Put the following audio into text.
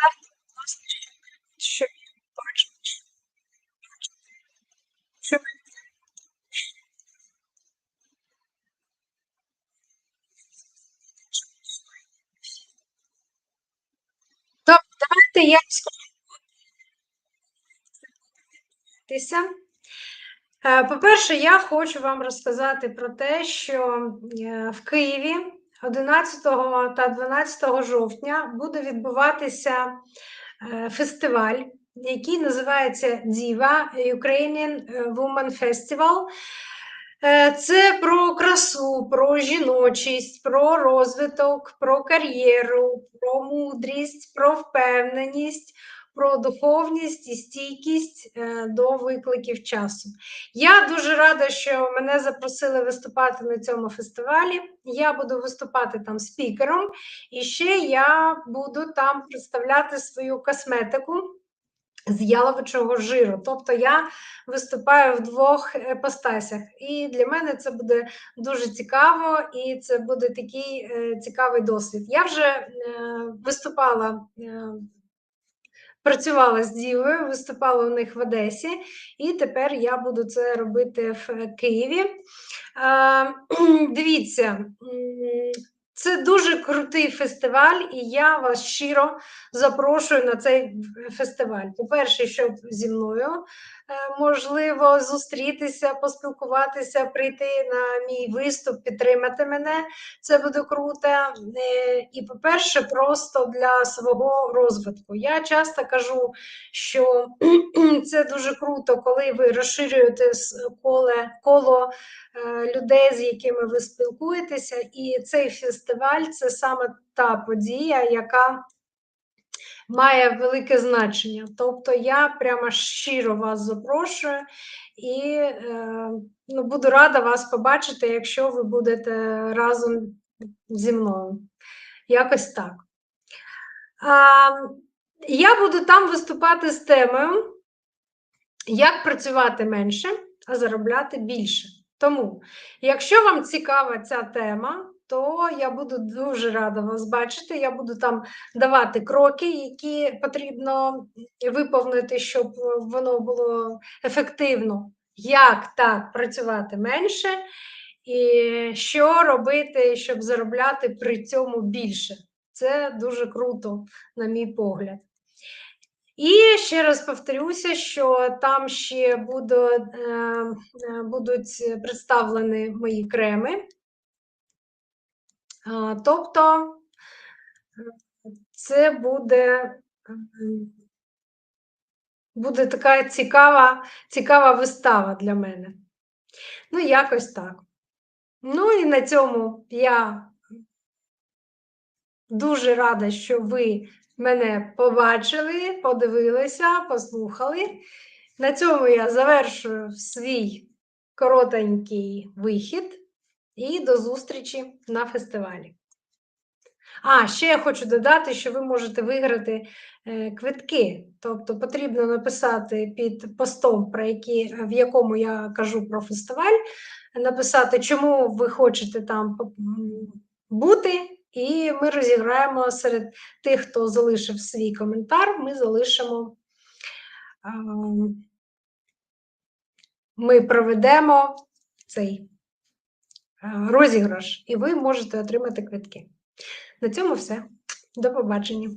Ставте, будь ласка, що я бачила, що що ви Тобто, давайте я скажу. Е, по-перше, я хочу вам розказати про те, що е, в Києві 11 та 12 жовтня буде відбуватися е, фестиваль, який називається Діва Ukrainian Women Festival. Е, Це про красу, про жіночість, про розвиток, про кар'єру, про мудрість, про впевненість, про духовність і стійкість е, до викликів часу. Я дуже рада, що мене запросили виступати на цьому фестивалі. Я буду виступати там спікером, і ще я буду там представляти свою косметику з яловичого жиру. Тобто я виступаю в двох епостасях. І для мене це буде дуже цікаво, і це буде такий е, цікавий досвід. Я вже е, виступала. Працювала з дівою, виступала у них в Одесі, і тепер я буду це робити в Києві. Е, дивіться, це дуже крутий фестиваль, і я вас щиро запрошую на цей фестиваль. По-перше, щоб зі мною е, можливо зустрітися, поспілкуватися, прийти на мій виступ, підтримати мене. Це буде круто. Е, І, по-перше, просто для свого розвитку. Я часто кажу, що це дуже круто, коли ви розширюєте коле, коло людей, з якими ви спілкуєтеся, і цей фестиваль це саме та подія, яка має велике значення. Тобто я прямо щиро вас запрошую і е, ну, буду рада вас побачити, якщо ви будете разом зі мною. Якось так. А, я буду там виступати з темою, як працювати менше, а заробляти більше. Тому, якщо вам цікава ця тема, то я буду дуже рада вас бачити. Я буду там давати кроки, які потрібно виповнити, щоб воно було ефективно. Як так працювати менше, і що робити, щоб заробляти при цьому більше. Це дуже круто, на мій погляд. І ще раз повторюся, що там ще буде, е, е, будуть представлені мої креми. Тобто це буде, буде така цікава, цікава вистава для мене. Ну, якось так. Ну і на цьому я дуже рада, що ви мене побачили, подивилися, послухали. На цьому я завершую свій коротенький вихід і до зустрічі на фестивалі. А, ще я хочу додати, що ви можете виграти е, квитки. Тобто потрібно написати під постом, про які, в якому я кажу про фестиваль, написати, чому ви хочете там бути, і ми розіграємо серед тих, хто залишив свій коментар, ми залишимо. Ми проведемо цей е, розіграш, і ви можете отримати квитки. На цьому все. До побачення.